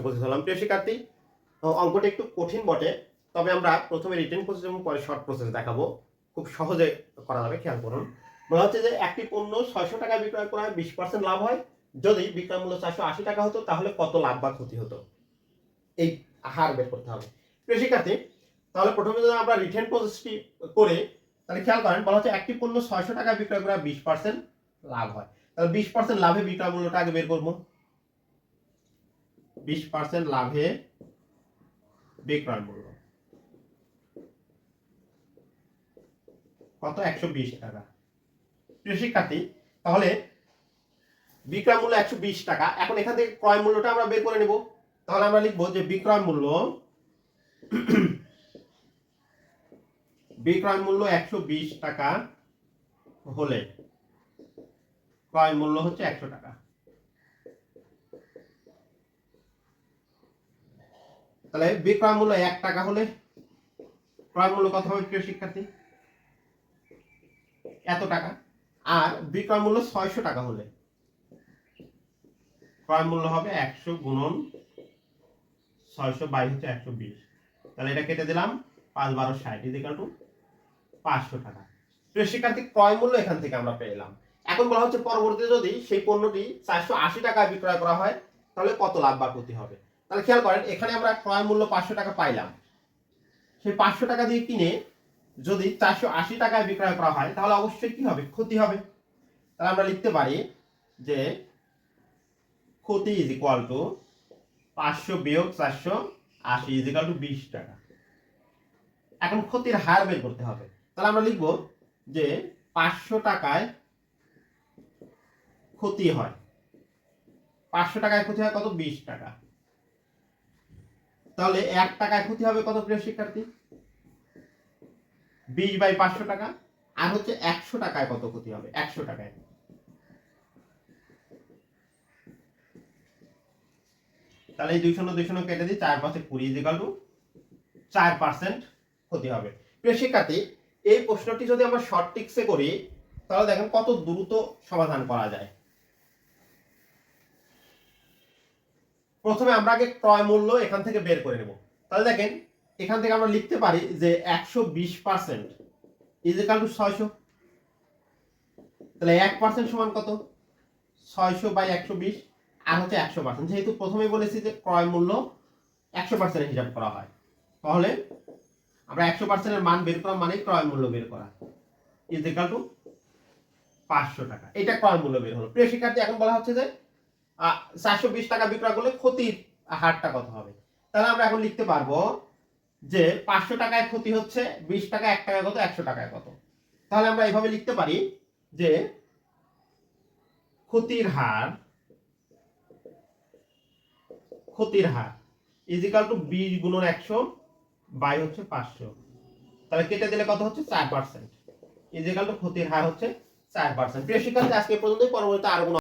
উপস্থিত হলাম প্রিয় শিক্ষার্থী অঙ্কটা একটু কঠিন বটে, তবে আমরা প্রথমে রিটেন প্রসেস এবং পরে শর্ট প্রসেস দেখাবো। খুব সহজে করা যাবে, খেয়াল করুন। বলা হচ্ছে যে একটি পণ্য ছয়শো টাকা বিক্রয় করা হয় বিশ পার্সেন্ট লাভ হয়। যদি বিক্রয় মূল্য চারশো আশি টাকা হতো, তাহলে কত লাভ বা ক্ষতি হতো? এই হার বের করতে হবে। প্রিয় শিক্ষার্থী, তাহলে প্রথমে যদি আমরা রিটেন প্রসেসটি করে, তাহলে খেয়াল করেন, বলা হচ্ছে একটি পণ্য ছয়শো টাকা বিক্রয় করা বিশ পার্সেন্ট লাভ হয়। তাহলে বিশ পার্সেন্ট লাভে বিক্রয় মূল্যটা আগে বের করব। বিশ পার্সেন্ট লাভে বিক্রয় মূল্য। কত? একশো বিশ টাকা। প্রিয় শিক্ষার্থী, তাহলে বিক্রয় মূল্য একশো বিশ টাকা। এখন এখান থেকে ক্রয় মূল্যটা আমরা বের করে নেব। তাহলে আমরা লিখব যে বিক্রয় মূল্য বিক্রয় মূল্য একশো বিশ টাকা হলে ক্রয় মূল্য হচ্ছে একশো টাকা। তাহলে বিক্রয় মূল্য এক টাকা হলে ক্রয় মূল্য কত হবে প্রিয় শিক্ষার্থী? এত টাকা। আর বিক্রয় মূল্য ছয়শো টাকা হলে ক্রয় মূল্য হবে একশো গুণন ছয়শো বাইশ হচ্ছে একশো বিশ। তাহলে এটা কেটে দিলাম, পাঁচ বারো ষাট ইজিকাল টু পাঁচশো টাকা। প্রিয় শিক্ষার্থী, ক্রয় মূল্য এখান থেকে আমরা পেলাম এখন বলা হচ্ছে পরবর্তীতে যদি সেই পণ্যটি চারশো আশি টাকায় বিক্রয় করা হয়, তাহলে কত লাভ বা ক্ষতি হবে? তাহলে খেয়াল করেন, এখানে আমরা ক্রয় মূল্য পাঁচশো টাকা পাইলাম। সেই পাঁচশো টাকা দিয়ে কিনে যদি চারশো আশি টাকায় বিক্রয় করা হয়, তাহলে অবশ্যই কি হবে? ক্ষতি হবে। তাহলে আমরা লিখতে পারি যে ক্ষতি ইজ ইকুয়াল টু পাঁচশো বিয়োগ চারশো আশি ইজ ইকুয়াল টু বিশ টাকা। এখন ক্ষতির হার বের করতে হবে। তাহলে আমরা লিখব যে পাঁচশো টাকায় ক্ষতি হয়। পাঁচশো টাকায় ক্ষতি হয় কত? বিশ টাকা। তাহলে এক টাকায় ক্ষতি হবে কত প্রিয় শিক্ষার্থী? বিশ বাই পাঁচশো টাকা। আর হচ্ছে একশো টাকায় কত ক্ষতি হবে? একশো টাকায়। তাহলে এই দুই শূন্য দুই শূন্য কেটে দিই, চার পাঁচে কুড়ি ইজিকাল টু চার পার্সেন্ট ক্ষতি হবে। প্রিয় শিক্ষার্থী, এই প্রশ্নটি যদি আমরা শর্ট টিক্সে করি, তাহলে দেখেন কত দ্রুত সমাধান করা যায়। প্রথমে আমরা আগে ক্রয় মূল্য এখান থেকে বের করে নেব। তাহলে দেখেন, এখান থেকে আমরা লিখতে পারি যে একশো বিশ পার্সেন্ট ইজ ইজিকাল টু ছয়শো। তাহলে এক পার্সেন্ট সমান কত? ছয়শো বাই একশো বিশ আর হচ্ছে একশো পার্সেন্ট। যেহেতু প্রথমেই বলেছি যে ক্রয় মূল্য একশো পার্সেন্ট হিসাব করা হয়। তাহলে আমরা একশো পার্সেন্টের মান বের করা মানে ক্রয় মূল্য বের করা। ইজ ইজিকাল টু পাঁচশো টাকা। এটা ক্রয় মূল্য বের হলো। প্রিয় শিক্ষার্থী, এখন বলা হচ্ছে যে চারশো বিশ টাকা বিক্রয় করলে ক্ষতির হারটা কত হবে? তাহলে আমরা এখন লিখতে পারব যে পাঁচশো টাকায় ক্ষতি হচ্ছে, বিশ টাকা এক টাকায় কত, একশো টাকায় কত? তাহলে আমরা এভাবে লিখতে পারি যে ক্ষতির হার ক্ষতির হার ইজিকাল টু বিশ গুণন একশো বাই হচ্ছে পাঁচশো। তাহলে কেটে দিলে কত হচ্ছে? চার পার্সেন্ট ইজিকাল টু ক্ষতির হার হচ্ছে চার পার্সেন্ট প্রিয় শিক্ষার্থী, আজকে এই পর্যন্তই। পরবর্তীতে আরও